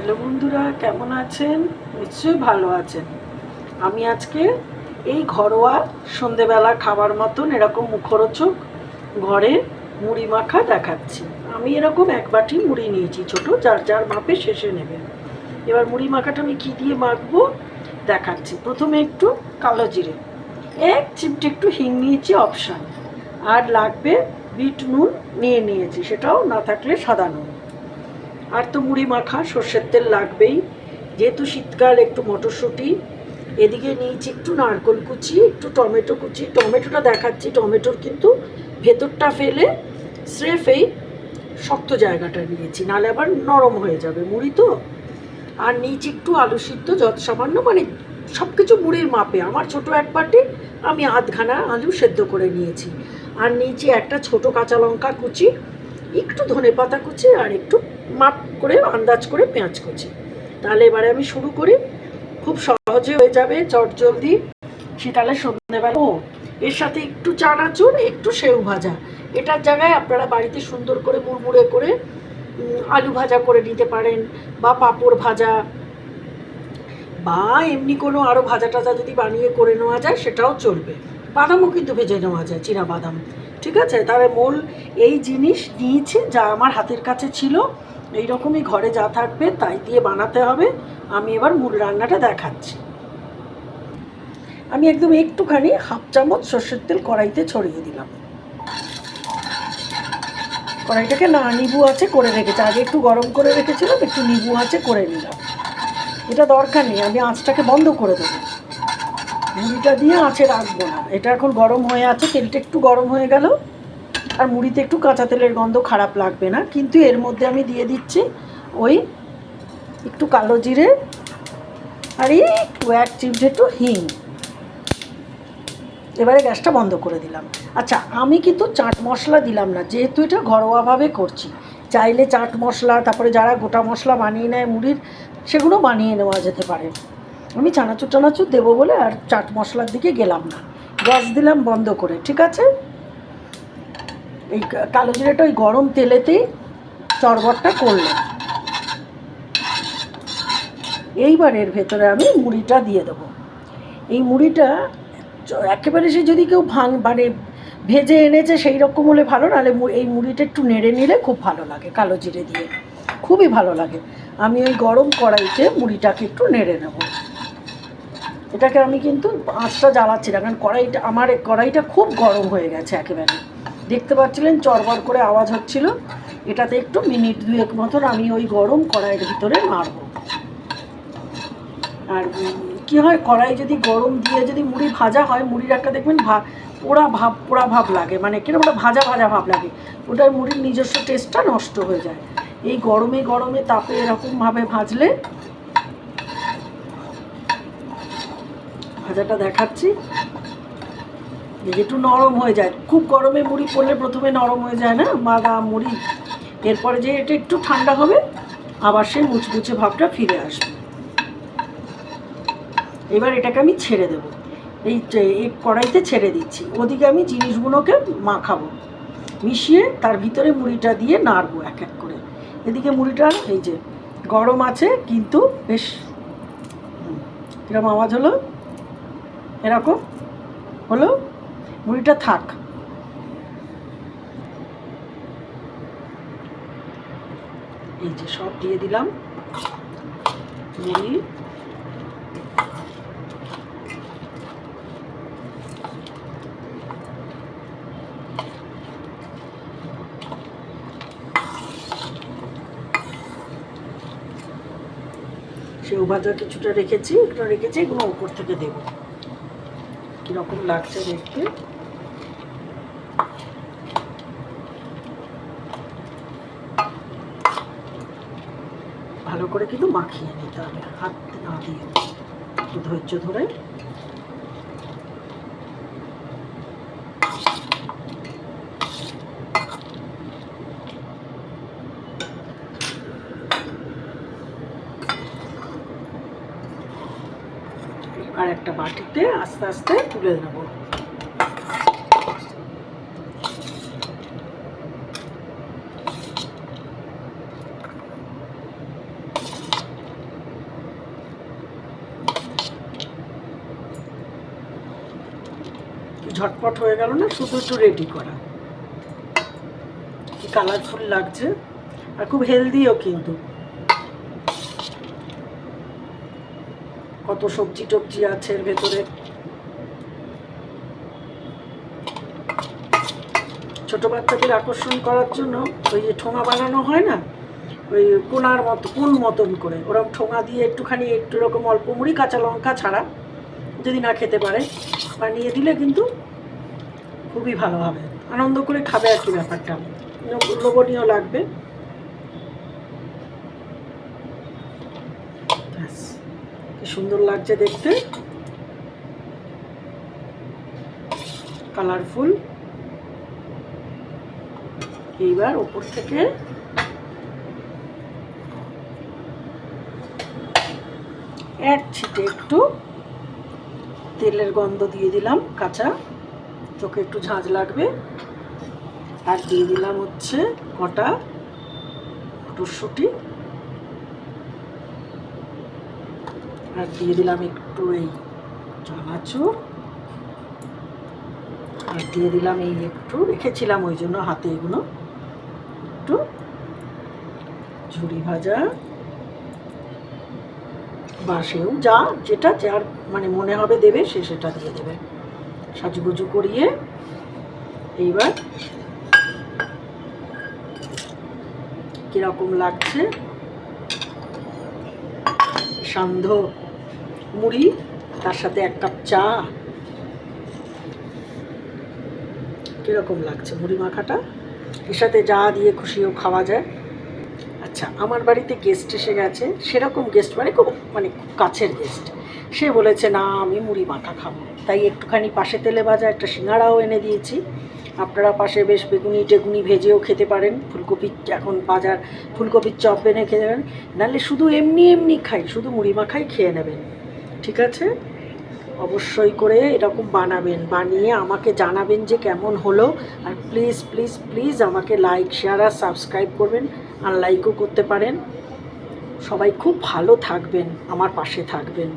Hello বন্ধুরা, কেমন আছেন? নিশ্চয়ই ভালো আছেন। আমি আজকে এই ঘরোয়া সন্ধেবেলা খাবার মতন এরকম মুখরোচক ঘরে মুড়ি মাখা দেখাচ্ছি। আমি এরকম এক বাটি মুড়ি নিয়েছি ছোট, যার যার মাপে শেষে নেবেন এবার মুড়ি মাখাটা আমি কী দিয়ে মাখবো দেখাচ্ছি। প্রথমে একটু কালো জিরে, এক চিমটে একটু হিং নিয়েছি অপশান, আর লাগবে বিট নুন নিয়ে নিয়েছি, সেটাও না থাকলে সাদা নুন। আর তো মুড়ি মাখা, সর্ষের তেল লাগবেই। যেহেতু শীতকাল, একটু মটরশুঁটি। এদিকে নিয়েছি একটু নারকোল কুচি, একটু টমেটো কুচি। টমেটোটা দেখাচ্ছি, টমেটোর কিন্তু ভেতরটা ফেলে স্রেফ এই শক্ত জায়গাটা নিয়েছি নাহলে আবার নরম হয়ে যাবে মুড়ি তো। আর নিয়েছি একটু আলু সিদ্ধ, যত সামান্য মানে সব কিছু মুড়ির মাপে। আমার ছোট এক বাটি, আমি আধখানা আলু সেদ্ধ করে নিয়েছি। আর নিয়েছি একটা ছোট কাঁচা লঙ্কা কুচি একটু ধনে পাতা কুচি আর একটু মাপ করে, আন্দাজ করে পেঁয়াজ কুচি। তাহলে এবারে আমি শুরু করি। খুব সহজে হয়ে যাবে চটজলদি শীতালে সন্ধ্যেবেলা। ও, এর সাথে একটু চানাচুর, একটু সেউ ভাজা। এটার জায়গায় আপনারা বাড়িতে সুন্দর করে মুড়মুড়ে করে আলু ভাজা করে নিতে পারেন বা পাঁপড় ভাজা। বা এমনি কোনো আরও ভাজা টাজা যদি বানিয়ে করে নেওয়া যায়, সেটাও চলবে। বাদামও কিন্তু ভেজে নেওয়া যায় চিনা বাদাম। ঠিক আছে? তাহলে মূল এই জিনিস নিয়েছি যা আমার হাতের কাছে ছিল। এই রকমই ঘরে যা থাকবে তাই দিয়ে বানাতে হবে। আমি এবার মূল রান্নাটা দেখাচ্ছি। আমি একদম একটুখানি হাফ চামচ সর্ষের তেল কড়াইতে ছড়িয়ে দিলাম। কড়াইটাকে না নিবু আছে করে রেখেছি। আগে একটু গরম করে রেখেছিলাম, একটু নিবু আছে করে নিলাম। এটা দরকার নেই, আমি আঁচটাকে বন্ধ করে দেবো। মুড়িটা দিয়ে আঁচে রাখব না। এটা এখন গরম হয়ে আছে, তেলটা একটু গরম হয়ে গেল। আর মুড়িতে একটু কাঁচা তেলের গন্ধ খারাপ লাগবে না। কিন্তু এর মধ্যে আমি দিয়ে দিচ্ছি ওই একটু কালো জিরে আর একটু এক চিমটে একটু হিং। এবারে গ্যাসটা বন্ধ করে দিলাম। আচ্ছা আমি কিন্তু চাট মশলা দিলাম না, যেহেতু এটা ঘরোয়াভাবে করছি। চাইলে চাট মশলা, তারপরে যারা গোটা মশলা বানিয়ে নেয় মুড়ির, সেগুলো বানিয়ে নেওয়া যেতে পারে। আমি চানাচুর টানাচুর দেবো বলে আর চাট মশলার দিকে গেলাম না। গ্যাস দিলাম বন্ধ করে, ঠিক আছে? এই কালো জিরেটা ওই গরম তেলেতেই চরবরটা করলাম। এইবার এর ভেতরে আমি মুড়িটা দিয়ে দেবো। এই মুড়িটা একেবারে সে যদি কেউ ভাঙ মানে ভেজে এনেছে সেই রকম হলে ভালো, নাহলে এই মুড়িটা একটু নেড়ে নিলে খুব ভালো লাগে কালো জিরে দিয়ে। খুবই ভালো লাগে। আমি ওই গরম কড়াইতে মুড়িটাকে একটু নেড়ে নেব। এটাকে আমি কিন্তু আঁচটা জ্বালাচ্ছি না, কারণ কড়াইটা, আমার কড়াইটা খুব গরম হয়ে গেছে একেবারে। দেখতে পাচ্ছিলেন চরবর করে আওয়াজ হচ্ছিল, এটাতে একটু মিনিট দুয়েক মতন আমি ওই গরম কড়াইয়ের ভিতরে নাড়বো আর কি হয়, কড়াই যদি গরম দিয়ে যদি মুড়ি ভাজা হয়, মুড়ির একটা দেখবেন ভা, পোড়া ভাব পোড়া ভাব লাগে মানে কীরকম ওটা ভাজা ভাজা ভাব লাগে, ওটার মুড়ির নিজস্ব টেস্টটা নষ্ট হয়ে যায়। এই গরমে গরমে তাপে এরকমভাবে ভাজলে ভাজাটা দেখাচ্ছি। একটু নরম হয়ে যায়। খুব গরমে মুড়ি পড়লে প্রথমে নরম হয়ে যায় না? বাদাম মুড়ি। এরপরে যে এটা একটু ঠান্ডা হবে, আবার সেই মুচমুচে ভাবটা ফিরে আসবে। এবার এটাকে আমি ছেড়ে দেব। এই কড়াইতে ছেড়ে দিচ্ছি। ওদিকে আমি জিনিসগুলোকে মাখাবো। মিশিয়ে তার ভিতরে মুড়িটা দিয়ে নাড়বো এক এক করে। এদিকে মুড়িটা, এই যে গরম আছে, কিন্তু বেশ এরকম আওয়াজ হলো। এরকম? হলো? মুড়িটা থাক। এই যে সব দিয়ে দিলাম। মুড়ি। সেও কিছুটা রেখেছি, একটা রেখেছি, এগুলো উপর থেকে দেব। কীরকম লাগছে দেখতে? ভালো করে কিন্তু মাখিয়ে নিতে হবে হাত না দিয়ে ধৈর্য ধরে। আর একটা বাটিতে আস্তে আস্তে তুলে নেব। ঝটপট হয়ে গেল না? শুধু একটু রেডি করা। কি কালারফুল লাগছে। আর খুব হেলদিও কিন্তু। কত সবজি টবজি আছে এর ভেতরে। ছোট বাচ্চাদের আকর্ষণ করার জন্য ওই যে ঠোঙা বানানো হয় না? ওই কোনার মতো, কোন মতন করে। ওরকম ঠোঙা দিয়ে একটুখানি একটু রকম অল্প মুড়ি, কাঁচা লঙ্কা ছাড়া যদি না খেতে পারে, বানিয়ে দিলে কিন্তু খুবই ভালো হবে। আনন্দ করে খাবে আর ব্যাপারটা। লোভ- লোভনীয় লাগবে। কি সুন্দর লাগছে দেখতে। কালারফুল এইবার ওপর থেকে এক ছিটে একটু তেলের গন্ধ দিয়ে দিলাম কাঁচা। চোখে একটু ঝাঁঝ লাগবে। আর দিয়ে দিলাম হচ্ছে কটা মটরশুঁটি। আর দিয়ে দিলাম একটু এই চানাচুর আর দিয়ে দিলাম এই একটু, রেখেছিলাম ওই জন্য হাতে এগুলো। একটু ঝুড়ি ভাজা। বা সেও যা যেটা যার মানে মনে হবে দেবে, সে সেটা দিয়ে দেবে। সাজুগুজু করিয়ে এইবার কীরকম লাগছে? সান্ধ্য মুড়ি, তার সাথে এক কাপ চা। কীরকম লাগছে মুড়ি মাখাটা? এর সাথে যা দিয়ে খুশিও খাওয়া যায়। আচ্ছা আমার বাড়িতে গেস্ট এসে গেছে। সেরকম গেস্ট মানে খুব মানে খুব কাছের গেস্ট সে বলেছে, না, আমি মুড়ি মাখা খাব। তাই একটুখানি পাশে তেলে ভাজা একটা সিঙ্গাড়াও এনে দিয়েছি। আপনারা পাশে বেশ বেগুনি, টেগুনি ভেজেও খেতে পারেন। ফুলকপির এখন বাজার, ফুলকপির চপ এনে খেতে পারেন। নাহলে শুধু এমনি এমনি খাই, শুধু মুড়ি মাখাই খেয়ে নেবেন। ঠিক আছে? অবশ্যই করে এরকম বানাবেন, বানিয়ে আমাকে জানাবেন যে কেমন হলো। আর প্লিজ প্লিজ প্লিজ আমাকে লাইক শেয়ার আর সাবস্ক্রাইব করবেন, আর লাইকও করতে পারেন। সবাই খুব ভালো থাকবেন, আমার পাশে থাকবেন।